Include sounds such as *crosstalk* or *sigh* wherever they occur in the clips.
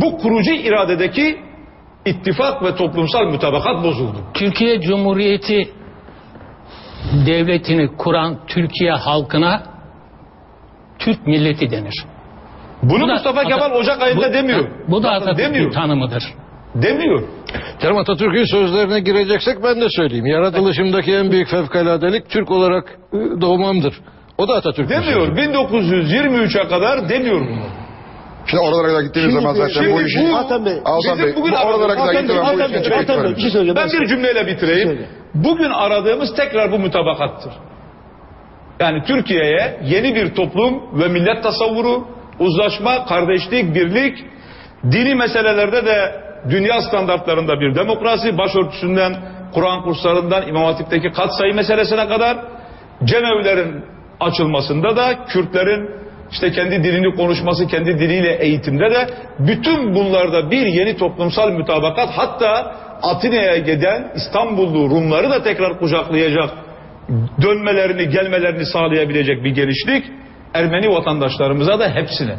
bu kurucu iradedeki ittifak ve toplumsal mütabakat bozuldu. Türkiye Cumhuriyeti devletini kuran Türkiye halkına Türk milleti denir. Bunu Bu da Mustafa Kemal Ocak ayında bu- demiyor. Bu da Atatürk'ün tanımıdır. Demiyor. Kerem Atatürk'ün sözlerine gireceksek ben de söyleyeyim. Yaratılışımdaki en büyük fevkaladelik Türk olarak e, doğmamdır. O da Atatürk'ün Demiyor. sözü. 1923'e kadar demiyor bunu. Şimdi oralara kadar gittiğiniz Şimdi- zaman zaten şimdi bu işin... Hakan Bey, Altan Bey, bugün bu oralara kadar Bey, zaman bu işin Bey, Hakan Bey, bir şey söyleyeceğim. Ben bir cümleyle bitireyim. Söyle. Bugün aradığımız tekrar bu mütabakattır. Yani Türkiye'ye yeni bir toplum ve millet tasavvuru, uzlaşma, kardeşlik, birlik, dini meselelerde de dünya standartlarında bir demokrasi, başörtüsünden, Kur'an kurslarından, İmam Hatip'teki katsayı meselesine kadar cemevlerin açılmasında da Kürtlerin işte kendi dilini konuşması, kendi diliyle eğitimde de bütün bunlarda bir yeni toplumsal mütabakat hatta Atina'ya giden İstanbullu Rumları da tekrar kucaklayacak dönmelerini, gelmelerini sağlayabilecek bir genişlik Ermeni vatandaşlarımıza da hepsine.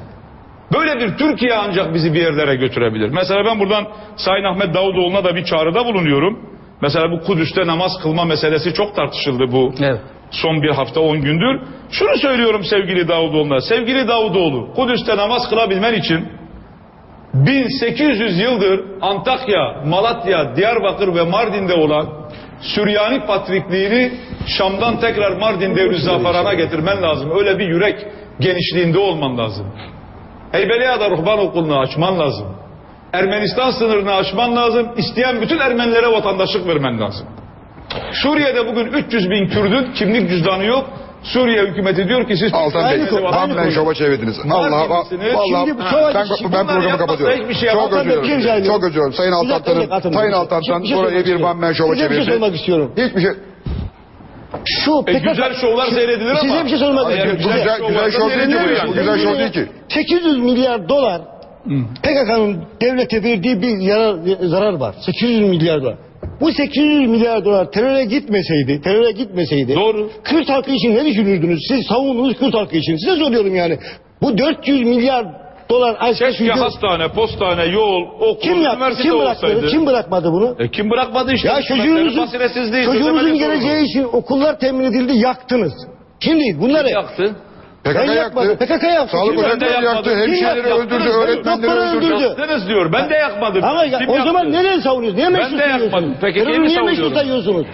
Böyle bir Türkiye ancak bizi bir yerlere götürebilir. Mesela ben buradan Sayın Ahmet Davutoğlu'na da bir çağrıda bulunuyorum. Mesela bu Kudüs'te namaz kılma meselesi çok tartışıldı bu Evet. son bir hafta on gündür. Şunu söylüyorum sevgili Davutoğlu'na. Sevgili Davutoğlu, Kudüs'te namaz kılabilmen için 1800 yıldır Antakya, Malatya, Diyarbakır ve Mardin'de olan Süryani Patrikliğini Şam'dan tekrar Mardin Devri Zafaran'a getirmen lazım. Öyle bir yürek genişliğinde olman lazım. Heybeliada Ruhban Okulu'nu açman lazım. Ermenistan sınırını aşman lazım. İsteyen bütün Ermenilere vatandaşlık vermen lazım. Suriye'de bugün 300 bin Kürdün kimlik cüzdanı yok. Suriye hükümeti diyor ki siz Altan Bey, vatandaş- tamamen şova çevirdiniz. Allah Allah. Şimdi bu ben, savaş- ben bunlar programı kapatıyorum. hiçbir şey Çok özür şey dilerim. Çok özür dilerim. Sayın dakika, Sayın şey burayı bir istiyorum. one man şova Size bir şey çevirdi. sormak istiyorum. Hiçbir şey... Şu E, güzel şovlar seyredilir ama. Size bir şey sormak istiyorum. Güzel, güzel şov değil ki bu ya. Güzel şov değil ki. 800 milyar dolar PKK'nın devlete verdiği bir yarar, zarar var. 800 milyar dolar. Bu 800 milyar dolar teröre gitmeseydi, teröre gitmeseydi. Doğru. Kürt halkı için ne düşünürdünüz? Siz savundunuz Kürt halkı için. Size soruyorum yani. Bu 400 milyar dolar aşk Keşke hastane, postane, yol, okul, kim yaptı? üniversite Kim bırakmadı? olsaydı. Kim bırakmadı bunu? E, kim bırakmadı işte? Ya çocuğunuzun, basiretsizliği, çocuğunuzun çözemedi geleceği için okullar temin edildi, yaktınız. Şimdi bunları... yaktı. Ben PKK yakmadım, yaktı. PKK yaktı. Sağlık Kim ocaklarını yaktı? Hemşireleri öldürdü. Öğretmenleri öldürdü. Yaktınız diyor. Ben de yakmadım. Ama ya, o yaktı? zaman neden savunuyorsunuz? Niye meşru de yakmadım. sayıyorsunuz? PKK'yı Terörü mi niye meşru sayıyorsunuz?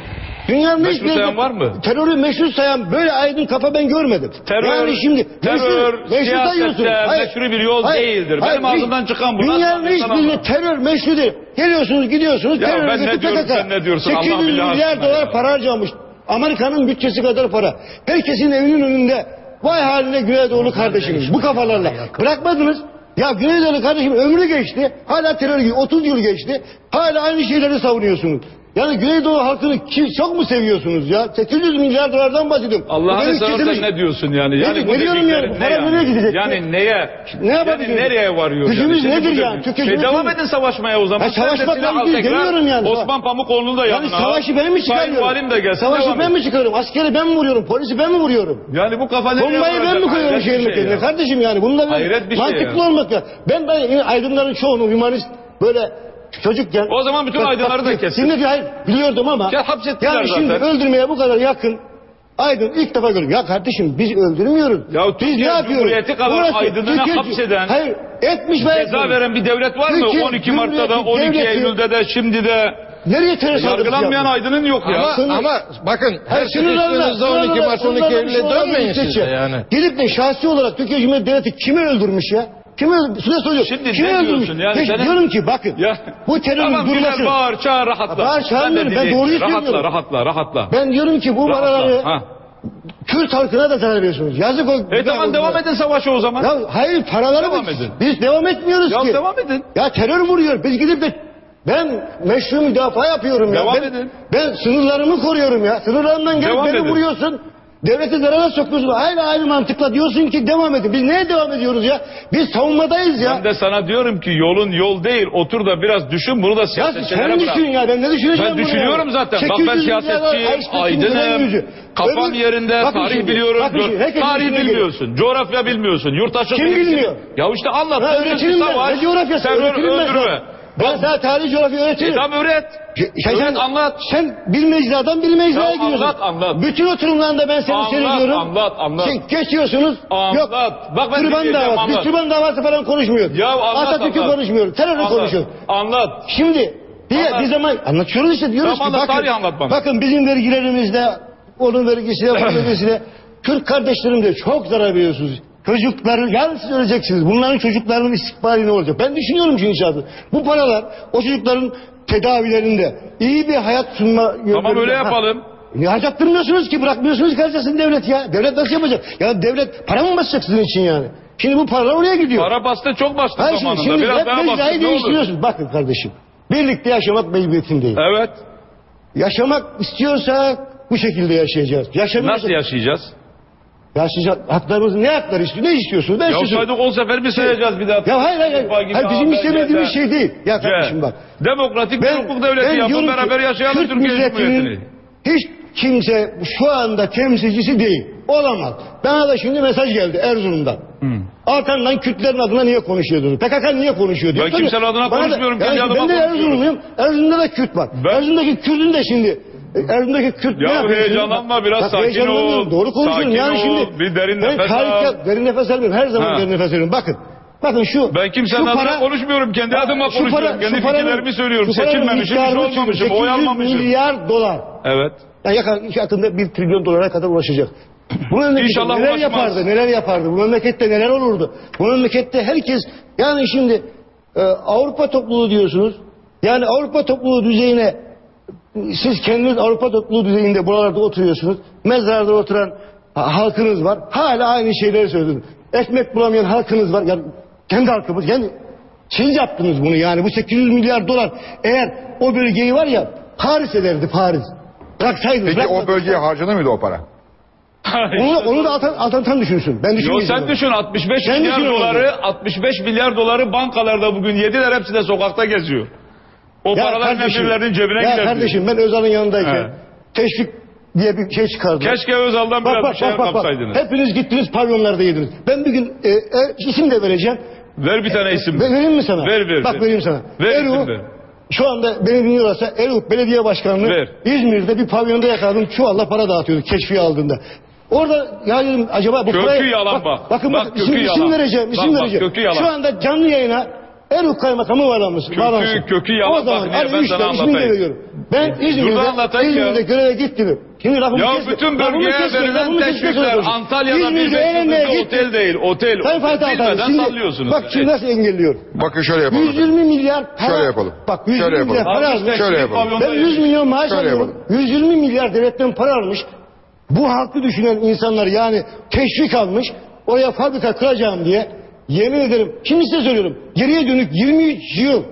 Dünyanın Meşru sayan yerinde var mı? Terörü meşru sayan böyle aydın kafa ben görmedim. Terör, yani şimdi terör, siyasette meşru bir yol değildir. Benim ağzımdan çıkan bu. Dünyanın hiçbirinde terör meşru değil. Geliyorsunuz gidiyorsunuz Ya terör ben ne diyorum, sen ne diyorsun? Allah 800 billahi milyar dolar para harcamış. Amerika'nın bütçesi kadar para. Herkesin evinin önünde vay haline Güneydoğulu kardeşimiz bu kafalarla. Bırakmadınız. Ya Güneydoğulu kardeşim ömrü geçti. Hala terör gibi 30 yıl geçti. Hala aynı şeyleri savunuyorsunuz. Yani Güneydoğu halkını ki- çok mu seviyorsunuz ya? 800 milyar dolardan bahsediyorum. Bu Allah'ını seversen ne diyorsun yani? Ne Yani diyor- bu ne diyorum yani? ne Para nereye gidecek? Yani neye? Ne yapabiliriz? Yani nereye varıyor? Gücümüz yani? Şimdi nedir bu yani? Türkiye E, Cumhuriyeti- devam edin savaşmaya o zaman. Ha, de savaşmak ben tekrar. demiyorum yani. Osman Pamukoğlu'nu da Yani yanına al. savaşı ben mi Sayın çıkarıyorum? Valim de gelsin. Savaşı ben mi çıkarıyorum? Askeri ben mi vuruyorum? Polisi ben mi vuruyorum? Yani bu kafa nereye Bombayı ben mi koyuyorum şehrin şey ya. Kardeşim yani bunda bir şey mantıklı ya. olmak ya. Ben ben aydınların çoğunu humanist böyle çocukken... O zaman bütün aydınları da bak, kesin. Şimdi hayır biliyordum ama... Ya hapsettiler yani şimdi zaten. öldürmeye bu kadar yakın... Aydın ilk defa gördüm. Ya kardeşim biz öldürmüyoruz. Ya biz Türkiye ne yapıyoruz? Cumhuriyeti kadar Burası aydınına Türkiye- hapseden, Hayır etmiş ve Ceza veren bir devlet var mı? Türkiye 12 Mart'ta da, Cumhuriyeti 12 devleti- Eylül'de de, şimdi de Nereye terör saldırısı yargılanmayan aydının yok ya. Ama, Sınır- ama bakın her sıkıştığınızda 12 sınırlarına- Mart 12 sınırlarına Eylül'e dönmeyin siz de ya. yani. Gidip de şahsi olarak Türkiye Cumhuriyeti Devleti kimi öldürmüş ya? Kimi öldürmüş? Size soruyorum. Şimdi kimi ne öldürmüş? diyorsun yani? Peki, Senin- Diyorum ki bakın. Ya. Bu terörün Tamam durması. güzel bağır çağır rahatla. Bağır, de Ben diyeyim. doğruyu Rahatla söylüyorum. rahatla rahatla. Ben diyorum ki bu paraları Rahatla. Ha. Kürt halkına da zarar veriyorsunuz. Yazık o. E tamam devam edin savaşı o zaman. Ya hayır paraları Devam mı- edin. Biz devam etmiyoruz Ya ki. devam edin. Ya terör vuruyor. Biz gidip de ben meşru müdafaa yapıyorum ya. Devam ben, edin. Ben sınırlarımı koruyorum ya. Sınırlarımdan gelip Devam beni edin. vuruyorsun. Devleti zarara sokuyorsun. Aynı aynı mantıkla diyorsun ki devam edin. Biz neye devam ediyoruz ya? Biz savunmadayız ya. Ben de sana diyorum ki yolun yol değil. Otur da biraz düşün bunu da Ya siyasetçilere sen bırak. düşün ya ben ne düşüneceğim Ben bunu düşünüyorum ya? zaten. Bak 800 ben siyasetçiyim, aydınım, kafam Öbür- yerinde, Bakın tarih şimdi, biliyorum. bakın şimdi, tarih bilmiyorsun, coğrafya bilmiyorsun, yurttaşlık Kim bilmiyor? Ya işte anlat. Ha, savaş, Ne coğrafyası? terör, Öğretirim ben öldürme. Ben sana tarih coğrafya E öğretirim. tamam öğret. Sen, Öğret, anlat. Sen bir mecradan bir mecraya Ya gidiyorsun. anlat, anlat. Bütün oturumlarında ben seni Anlat, seyrediyorum. anlat, anlat. Sen geçiyorsunuz. Anlat. Yok. Bak ben Türban davası. Biz anlat. türban davası falan konuşmuyoruz. Ya anlat, Atatürk'ü anlat. konuşmuyoruz. Terörü Anlat, konuşuyoruz. Anlat. Şimdi diye bir zaman anlatıyoruz işte diyoruz Tamam, ki anlat, bakın, tarihi anlat bana. bakın bizim vergilerimizde onun vergisiyle bunun vergisiyle *clears throat* Türk kardeşlerim de çok zarar veriyorsunuz. Çocukları yarın siz öleceksiniz. Bunların çocuklarının istikbali ne olacak? Ben düşünüyorum çünkü inşaatı. Bu paralar o çocukların tedavilerinde iyi bir hayat sunma Tamam öyle yapalım. Niye harcattırmıyorsunuz ki? Bırakmıyorsunuz ki harcasın devlet ya. Devlet nasıl yapacak? Ya devlet para mı basacak sizin için yani? Şimdi bu paralar oraya gidiyor. Para bastı çok bastı Hayır şimdi, zamanında. şimdi Biraz hep daha mecrayı bastı ne olur. değiştiriyorsunuz. Bakın kardeşim. Birlikte yaşamak mecburiyetindeyim. Evet. Yaşamak istiyorsak bu şekilde yaşayacağız. Yaşamıyorsak... Nasıl yaşayacağız? Yaşayacak. Haklarımız ne hakları istiyor? Ne istiyorsunuz? Ne Ya saydık 10 sefer mi sayacağız bir daha? Ya hayır hayır. Hayır. Hayır, bizim istemediğimiz şey değil. Ya kardeşim bak. Demokratik bir Ben, hukuk devleti ben yapın beraber yaşayalım Türk Türkiye Cumhuriyeti'ni. hiç kimse şu anda temsilcisi değil. Olamaz. Bana da şimdi mesaj geldi Erzurum'dan. Arkandan Kürtlerin adına niye konuşuyordunuz? PKK niye konuşuyor diyor. Ben kimsenin adına da- konuşmuyorum, Ya şimdi adıma Ben de. Erzurumluyum. Erzurum'da da Kürt var. Ben- Erzurum'daki Kürt'ün de şimdi Erzurum'daki Kürt Ya ne yapıyor? heyecanlanma, biraz bak sakin heyecanlanmıyorum. ol. Doğru konuşuyorum. Sakin yani ol, şimdi bir derin ben nefes al. Derin nefes almıyorum. Her zaman Ha. derin nefes alıyorum. Bakın. Bakın şu Ben kimsenin şu adına para- konuşmuyorum. Kendi adıma şu konuşuyorum. para- Kendi şu paranın- fikirlerimi söylüyorum. şu paranın Seçilmemişim, hiç miktarını olmamışım, oy 800 almamışım. milyar dolar. Evet. Yani yakın, yakında bir trilyon dolara kadar ulaşacak. Bu memlekette İnşallah neler ulaşmaz. yapardı, neler yapardı, bu memlekette neler olurdu. Bu memlekette herkes, yani şimdi e, Avrupa topluluğu diyorsunuz. Yani Avrupa topluluğu düzeyine, siz kendiniz Avrupa topluluğu düzeyinde buralarda oturuyorsunuz. Mezarda oturan ha- halkınız var. Hala aynı şeyleri söylüyorsunuz. Ekmek bulamayan halkınız var. Yani kendi halkımız, yani siz yaptınız bunu yani bu 800 milyar dolar eğer o bölgeyi var ya Paris ederdi Paris. Bıraksaydınız. Peki o bırakmadınız. bölgeye harcanır mıydı o para? Onu, onu da atan, atantan düşünsün. Ben düşünmeyeceğim. sen düşün 65 Sen milyar doları 65 milyar doları bankalarda bugün yediler hepsi de sokakta geziyor. O paralar birbirlerinin cebine ya gider. kardeşim ben Özal'ın yanındayken teşvik diye bir şey çıkardı. Keşke Özal'dan bak, biraz bak, bir şeyler bak, bak, bak. kapsaydınız. Hepiniz gittiniz pavyonlarda yediniz. Ben bir gün e, e, isim de vereceğim. Ver bir tane isim. Ve, vereyim mi sana? Ver, ver, Bak ver. vereyim sana. Ver Erol, isim ver. şu anda beni dinliyorlarsa Erol Belediye Başkanlığı Ver. İzmir'de bir pavyonda yakaladım. Çuvalla para dağıtıyordu keşfiye aldığında. Orada ya dedim acaba bu Kökü parayı... yalan bak. Bakın Bak, bak, isim, isim yalan. vereceğim, Bak, isim bak, vereceğim. yalan. Şu anda canlı yayına Erol Kaymakamı bağlanmış. Kökü- bağlansın. kökü yalan. O zaman Bak, niye? Ben sana anlatayım. Ben İzmir'de. İzmir'de göreve gittim. Şimdi lafımı Ya kesme. bütün bölgeye kesme, verilen teşvikler. Antalya'da bir gittim. otel değil otel. Sayın Fatih Altan, Bilmeden şimdi sallıyorsunuz. bak şimdi nasıl engelliyor. Bakın şöyle yapalım. 120 milyar para. Şöyle yapalım. Bak 120 Şöyle milyar para almış. Şöyle yapalım. Ben 100 milyon maaş alıyorum. 120 milyar devletten para almış. Bu halkı düşünen insanlar yani teşvik almış. Oraya fabrika kuracağım diye. Yemin ederim. Şimdi size söylüyorum. Geriye dönük 23 yıl.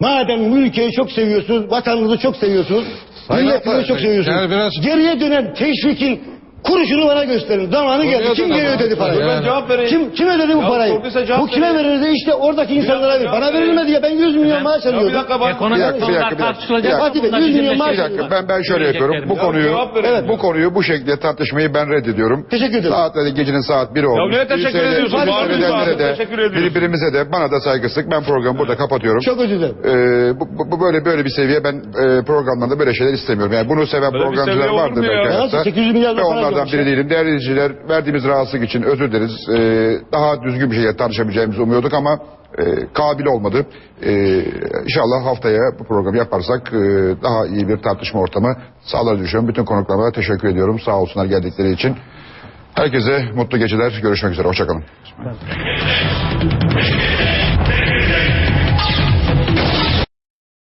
Madem bu ülkeyi çok seviyorsunuz, vatanınızı çok seviyorsunuz, milletinizi çok seviyorsunuz. yani biraz- Geriye dönen teşvikin kuruşunu bana gösterin. Zamanı geldi. Kim geri ama. ödedi parayı? Yani- Ben cevap vereyim. Kim, kim ödedi bu Ya parayı? sorduysa cevap Bu kime vereyim. verildi? İşte oradaki insanlara verir. Bana verilmedi ya ben 100 milyon maaş Ya bir alıyordum. dakika bak. Ekonomik dakika, bir konular dakika, bir dakika. tartışılacak. Fatih Bey, Bunlar 100 milyon bizim maaş Bir dakika ben ben şöyle yapıyorum. Bu Ya konuyu cevap verin. bu konuyu bu şekilde tartışmayı ben reddediyorum. Teşekkür ederim. Saatleri gecenin saat 1 olmuş. niye teşekkür Büyük ediyorsun? zaten, de teşekkür ediyorsun. birbirimize de bana da saygısızlık. Ben programı burada kapatıyorum. Çok özür dilerim. Ee, bu, bu- bu böyle böyle bir seviye ben e, programlarda böyle şeyler istemiyorum. Yani bunu seven Böyle bir programcılar seviye olur vardır mu ya? belki Ya hayatta. nasıl 800 milyar Ve para onlardan biri değilim. Değerli izleyiciler verdiğimiz rahatsızlık için özür dileriz. Ee, daha düzgün bir şekilde tartışabileceğimizi umuyorduk ama e, kabil olmadı. Ee, inşallah haftaya bu programı yaparsak e, daha iyi bir tartışma ortamı sağlar düşünüyorum. Bütün konuklarıma teşekkür ediyorum. Sağ olsunlar geldikleri için. Herkese mutlu geceler. Görüşmek üzere. Hoşçakalın.